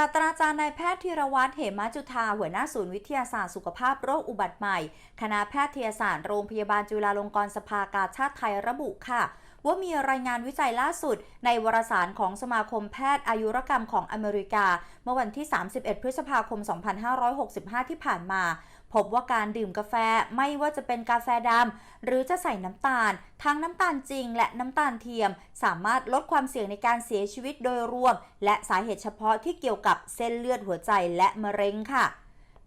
ศาสตราจารย์นายแพทย์ธีรวัตรเหมจุธาหัวหน้าศูนย์วิทยาศาสตร์สุขภาพโรคอุบัติใหม่ คณะแพทยศาสตร์โรงพยาบาลจุฬาลงกรณ์สภากาชาติไทยระบุค่ะ ว่ามีรายงานวิจัยล่าสุด ในวารสารของสมาคมแพทย์อายุรกรรมของอเมริกา เมื่อวันที่ 31 พฤษภาคม 2565 ที่ผ่านมา พบว่าการดื่มกาแฟไม่ว่าจะเป็นกาแฟดำหรือจะใส่น้ำตาล ทั้งน้ำตาลจริงและน้ำตาลเทียม สามารถลดความเสี่ยงในการเสียชีวิตโดยรวม และสาเหตุเฉพาะที่เกี่ยวกับเส้นเลือดหัวใจและมะเร็งค่ะ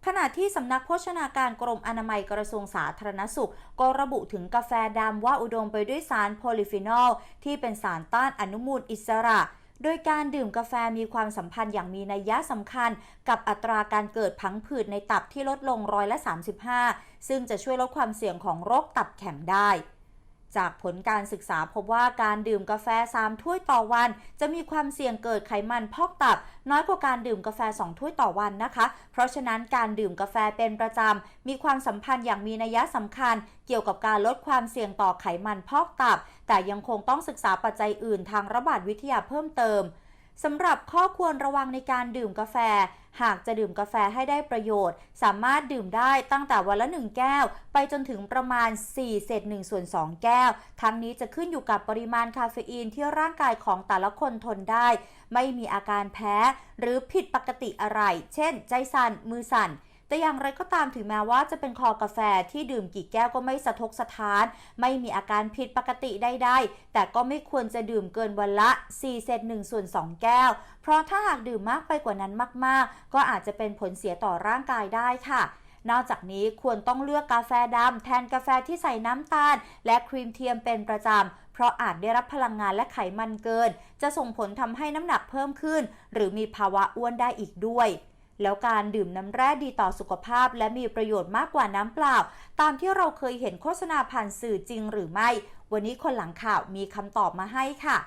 ขณะที่สำนักโภชนาการกรมอนามัยกระทรวงสาธารณสุข ก็ระบุถึงกาแฟดำว่าอุดมไปด้วยสารโพลิฟีนอล ที่เป็นสารต้านอนุมูลอิสระโดยการดื่มกาแฟมีความสัมพันธ์อย่างมีนัยยะสำคัญ กับอัตราการเกิดพังผืดในตับที่ลดลงร้อยละ 35 ซึ่งจะช่วยลดความเสี่ยงของโรคตับแข็งได้ จากผลการศึกษาพบว่าการดื่มกาแฟ 3 ถ้วยต่อวัน จะมีความเสี่ยงเกิดไขมันพอกตับ น้อยกว่าการดื่มกาแฟ 2 ถ้วยต่อวันนะคะ เพราะฉะนั้นการดื่มกาแฟเป็นประจำ มีความสัมพันธ์อย่างมีนัยสำคัญ เกี่ยวกับการลดความเสี่ยงต่อไขมันพอกตับ แต่ยังคงต้องศึกษาปัจจัยอื่นทางระบาดวิทยาเพิ่มเติม สำหรับข้อควรระวังในการดื่มกาแฟ หากจะดื่มกาแฟให้ได้ประโยชน์ สามารถดื่มได้ตั้งแต่วันละ 1 แก้ว ไปจนถึงประมาณ 4 เศษ1ส่วน 2 แก้ว ทั้งนี้จะขึ้นอยู่กับปริมาณคาเฟอีนที่ร่างกายของแต่ละคนทนได้ ไม่มีอาการแพ้ หรือผิดปกติอะไร เช่น ใจสั่นมือสั่น แต่อย่างไรก็ตามถึงแม้ว่าจะเป็นคอกาแฟที่ดื่มกี่แก้วก็ไม่สะทกสะท้าน ไม่มีอาการผิดปกติใดๆแต่ก็ไม่ควรจะดื่มเกินวันละ 4 เศษ1ส่วน 2 แก้ว เพราะถ้าหากดื่มมากไปกว่านั้นมาก ๆ ก็อาจจะเป็นผลเสียต่อร่างกายได้ค่ะนอกจากนี้ควรต้องเลือกกาแฟดำแทนกาแฟที่ใส่น้ำตาล และครีมเทียมเป็นประจำ เพราะอาจได้รับพลังงานและไขมันเกิน จะส่งผลทำให้น้ำหนักเพิ่มขึ้น หรือมีภาวะอ้วนได้อีกด้วย แล้วการดื่มน้ำแร่ดีต่อสุขภาพ และมีประโยชน์มากกว่าน้ำเปล่า ตามที่เราเคยเห็นโฆษณาผ่านสื่อจริงหรือไม่ วันนี้คนหลังข่าวมีคำตอบมาให้ค่ะ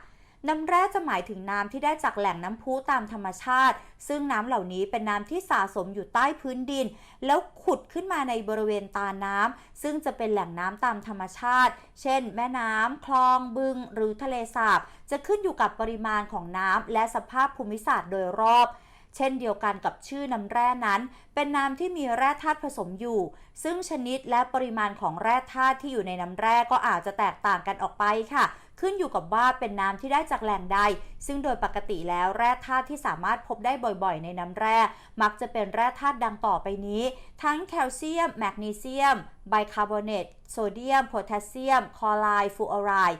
น้ำแร่จะหมายถึงน้ำที่ได้จากแหล่งน้ำพุตามธรรมชาติ ซึ่งน้ำเหล่านี้เป็นน้ำที่สะสมอยู่ใต้พื้นดิน แล้วขุดขึ้นมาในบริเวณตาน้ำซึ่งจะเป็นแหล่งน้ำตามธรรมชาติ เช่น แม่น้ำคลองบึง หรือทะเลสาบ จะขึ้นอยู่กับปริมาณของน้ำและสภาพภูมิศาสตร์โดยรอบ เช่นเดียวกันกับชื่อน้ำแร่นั้น เป็นน้ำที่มีแร่ธาตุผสมอยู่ ซึ่งชนิดและปริมาณของแร่ธาตุที่อยู่ในน้ำแร่ก็อาจจะแตกต่างกันออกไปค่ะ ขึ้นอยู่กับว่าเป็นน้ำที่ได้จากแหล่งใด ซึ่งโดยปกติแล้วแร่ธาตุที่สามารถพบได้บ่อยๆ ในน้ำแร่ มักจะเป็นแร่ธาตุดังต่อไปนี้ ทั้งแคลเซียม แมกนีเซียม ไบคาร์บอเนต โซเดียม โพแทสเซียม คลอไรด์ ฟูออไรด์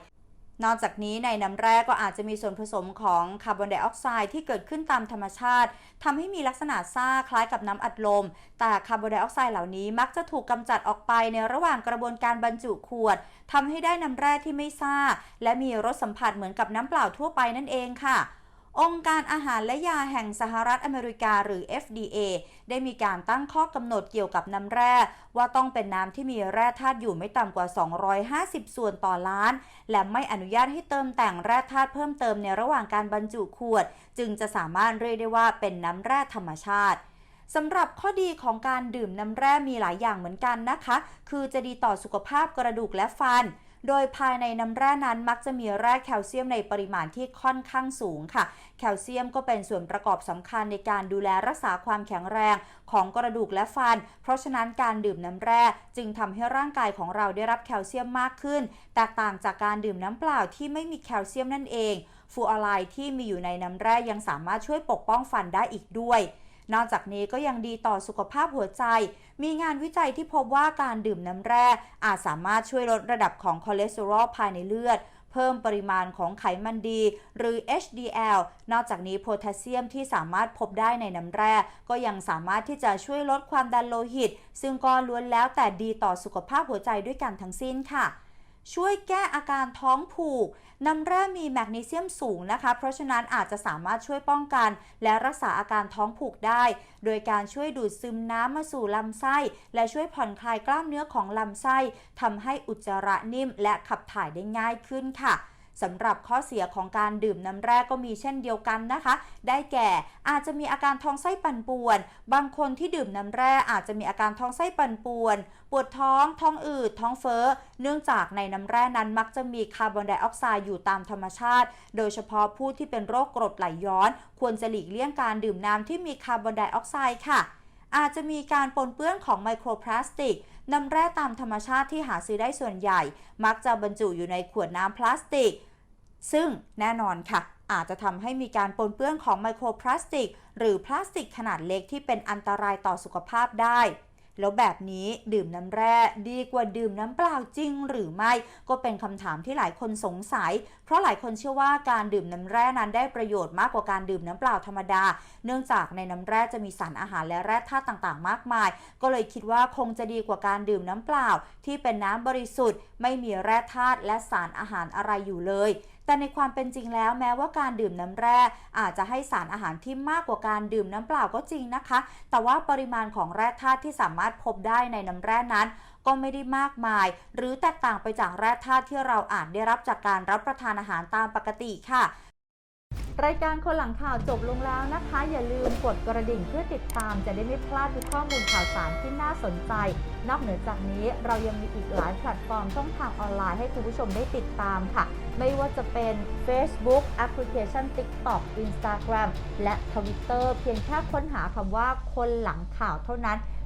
นอกจากนี้ในน้ำแร่ก็อาจจะมีส่วนผสมของคาร์บอนไดออกไซด์ที่เกิดขึ้นตามธรรมชาติทำให้มีลักษณะซ่าคล้ายกับน้ำอัดลม แต่คาร์บอนไดออกไซด์เหล่านี้มักจะถูกกำจัดออกไปในระหว่างกระบวนการบรรจุขวดทำให้ได้น้ำแร่ที่ไม่ซ่า และมีรสสัมผัสเหมือนกับน้ำเปล่าทั่วไปนั่นเองค่ะ องค์การอาหารและยาแห่งสหรัฐอเมริกาหรือ FDA ได้มีการตั้งข้อกำหนดเกี่ยวกับน้ำแร่ ว่าต้องเป็นน้ำที่มีแร่ธาตุอยู่ไม่ต่ำกว่า 250 ส่วนต่อล้าน และไม่อนุญาตให้เติมแต่งแร่ธาตุเพิ่มเติมในระหว่างการบรรจุขวด จึงจะสามารถเรียกได้ว่าเป็นน้ำแร่ธรรมชาติสำหรับข้อดีของการดื่มน้ำแร่มีหลายอย่างเหมือนกันนะคะ คือจะดีต่อสุขภาพกระดูกและฟัน โดยภายในน้ำแร่นั้นมักจะมีแร่แคลเซียมในปริมาณที่ค่อนข้างสูงค่ะ แคลเซียมก็เป็นส่วนประกอบสำคัญในการดูแลรักษาความแข็งแรงของกระดูกและฟัน เพราะฉะนั้นการดื่มน้ำแร่จึงทำให้ร่างกายของเราได้รับแคลเซียมมากขึ้น แตกต่างจากการดื่มน้ำเปล่าที่ไม่มีแคลเซียมนั่นเอง ฟูออไรด์ที่มีอยู่ในน้ำแร่ยังสามารถช่วยปกป้องฟันได้อีกด้วย นอกจากนี้ก็ยังดีต่อสุขภาพหัวใจ มีงานวิจัยที่พบว่าการดื่มน้ำแร่อาจสามารถช่วยลดระดับของคอเลสเตอรอลภายในเลือดเพิ่มปริมาณของไขมันดี หรือ HDL นอกจากนี้โพแทสเซียมที่สามารถพบได้ในน้ำแร่ ก็ยังสามารถที่จะช่วยลดความดันโลหิต ซึ่งก็ล้วนแล้วแต่ดีต่อสุขภาพหัวใจด้วยกันทั้งสิ้นค่ะ ช่วยแก้อาการท้องผูก น้ำแร่มีแมกนีเซียมสูงนะคะ เพราะฉะนั้นอาจจะสามารถช่วยป้องกัน และรักษาอาการท้องผูกได้ โดยการช่วยดูดซึมน้ำมาสู่ลำไส้ และช่วยผ่อนคลายกล้ามเนื้อของลำไส้ทำให้อุจจาระนิ่มและขับถ่ายได้ง่ายขึ้นค่ะ สำหรับข้อเสียของการดื่มน้ำแร่ก็มีเช่นเดียวกันนะคะ ได้แก่อาจจะมีอาการท้องไส้ปั่นป่วน บางคนที่ดื่มน้ำแร่อาจจะมีอาการท้องไส้ปั่นป่วน ปวดท้อง ท้องอืด ท้องเฟ้อ เนื่องจากในน้ำแร่นั้นมักจะมีคาร์บอนไดออกไซด์อยู่ตามธรรมชาติ โดยเฉพาะผู้ที่เป็นโรคกรดไหลย้อน ควรจะหลีกเลี่ยงการดื่มน้ำที่มีคาร์บอนไดออกไซด์ค่ะอาจจะมีการปนเปื้อนของไมโครพลาสติก น้ำแร่ตามธรรมชาติที่หาซื้อได้ส่วนใหญ่ มักจะบรรจุอยู่ในขวดน้ำพลาสติก ซึ่งแน่นอนค่ะ อาจจะทำให้มีการปนเปื้อนของไมโครพลาสติก หรือพลาสติกขนาดเล็กที่เป็นอันตรายต่อสุขภาพได้ แล้วแบบนี้ดื่มน้ำแร่ดีกว่าดื่มน้ำเปล่าจริงหรือไม่ ก็เป็นคำถามที่หลายคนสงสัยเพราะหลายคนเชื่อว่าการดื่มน้ำแร่นั้นได้ประโยชน์มากกว่าการดื่มน้ำเปล่าธรรมดา เนื่องจากในน้ำแร่จะมีสารอาหารและแร่ธาตุต่างๆ มากมาย ก็เลยคิดว่าคงจะดีกว่าการดื่มน้ำเปล่า ที่เป็นน้ำบริสุทธิ์ ไม่มีแร่ธาตุและสารอาหารอะไรอยู่เลยแต่ในความเป็นจริงแล้วแม้ว่าการดื่มน้ำแร่อาจจะให้สารอาหารที่มากกว่าการดื่มน้ำเปล่าก็จริงนะคะ แต่ว่าปริมาณของแร่ธาตุที่สามารถพบได้ในน้ำแร่นั้น ก็ไม่ได้มากมาย หรือแตกต่างไปจากแร่ธาตุที่เราอาจได้รับจากการรับประทานอาหารตามปกติค่ะ รายการคนหลังข่าวจบลงแล้วนะคะ อย่าลืมกดกระดิ่งเพื่อติดตามจะได้ไม่พลาดทุกข้อมูลข่าวสารที่น่าสนใจ นอกเหนือจากนี้เรายังมีอีกหลายแพลตฟอร์มช่องทางออนไลน์ให้คุณผู้ชมได้ติดตามค่ะ ไม่ว่าจะเป็น Facebook แอปพลิเคชัน TikTok Instagram และ Twitter เพียงแค่ค้นหาคำว่าคนหลังข่าวเท่านั้น